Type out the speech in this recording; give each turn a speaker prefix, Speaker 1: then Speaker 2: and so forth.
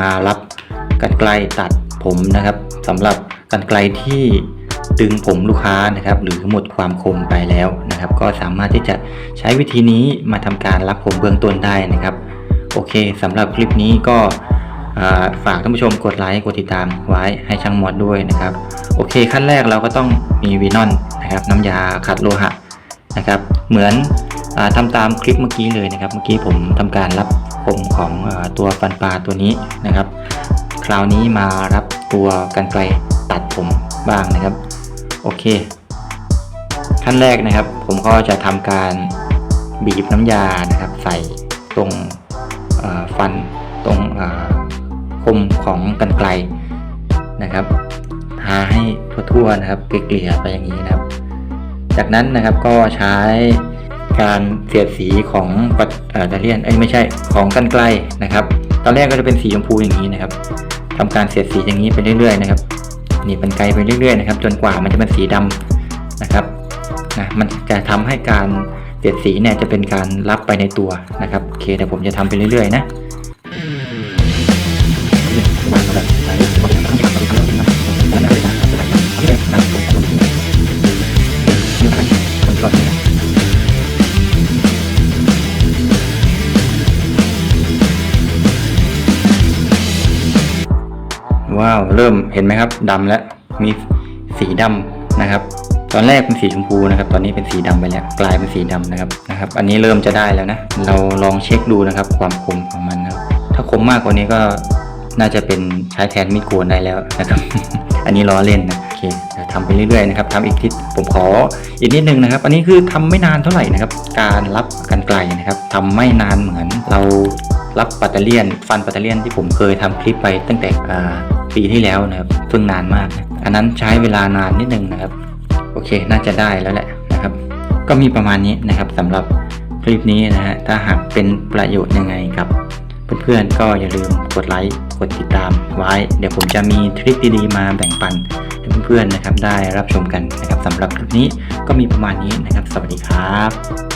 Speaker 1: มารับกันไกลตัดผมนะครับสำหรับกันไกลที่ดึงผมลูกค้านะครับ หรือหมดความคมไปแล้วนะครับ ก็สามารถที่จะใช้วิธีนี้มาทำการรับผมเบื้องต้นได้นะครับ โอเคสำหรับคลิปนี้ก็ฝากท่านผู้ชมกดไลค์กดติดตามไว้ให้ช่างมอดด้วยนะครับ โอเค ขั้นแรกเราก็ต้องมีวีนอนนะครับน้ำยาขัดโลหะนะครับ เหมือนอทำตามคลิปเมื่อกี้เลยนะครับ เมื่อกี้ผมทำการรับ ผมของอตัวฟันปลาตัวนี้นะครับ คราวนี้มารับตัวกันไกลตัดผมบ้างนะครับ โอเค ขั้นแรกนะครับ ผมก็จะทำการบีบน้ำยานะครับ ใส่ตรงฟันตรงคมของกันไกลนะครับทาให้ทั่วๆนะครับเกลี่ยไปอย่างนี้นะครับ จากนั้นนะครับก็ใช้ การเสียดสีของปัตเอ่อดาเลียนเอ้ยไม่ใช่ของกันไกลนะครับ ตอนแรกก็จะเป็นสีชมพูอย่างนี้นะครับทำการเสียดสีอย่างนี้ไปเรื่อยๆนะครับนี่เป็นไกลไปเรื่อยๆนะครับ จนกว่ามันจะเป็นสีดำนะครับนะมันจะทำให้การเสียดสีเนี่ยจะเป็นการรับไปในตัวนะครับโอเคเดี๋ยวผมจะทำไปเรื่อยๆนะ ว้าว เริ่มเห็นไหมครับดำแล้วมีสีดำนะครับ ตอนแรกเป็นสีชมพูนะครับ ตอนนี้เป็นสีดำไปแล้วกลายเป็นสีดำนะครับนะครับ อันนี้เริ่มจะได้แล้วนะ เราลองเช็คดูนะครับ ความคมของมันนะถ้าคมมากกว่านี้ก็น่าจะเป็นใช้แทนมีดโกนได้แล้วนะครับ อันนี้ล้อเล่นนะโอเคเดี๋ยวทำไปเรื่อยๆนะครับทำอีกทิศผมขออีกนิดนึงนะครับ อันนี้คือทำไม่นานเท่าไหร่นะครับ การรับกันไกลนะครับทำไม่นานเหมือนเรารับปัตเตอร์เลียน ฟันปัตเตอร์เลียนที่ผมเคยทำคลิปไปตั้งแต่อ่า ปีที่แล้วนะครับเพิ่งนานมากนะอันนั้นใช้เวลานานนิดนึงนะครับ โอเคน่าจะได้แล้วแหละนะครับ ก็มีประมาณนี้นะครับสำหรับคลิปนี้นะฮะถ้าหากเป็นประโยชน์ยังไงกับเพื่อนๆก็อย่าลืมกดไลค์กดติดตามไว้ เดี๋ยวผมจะมีทริคดีๆมาแบ่งปันให้เพื่อนๆนะครับได้รับชมกันนะครับสำหรับคลิปนี้ก็มีประมาณนี้นะครับ สวัสดีครับ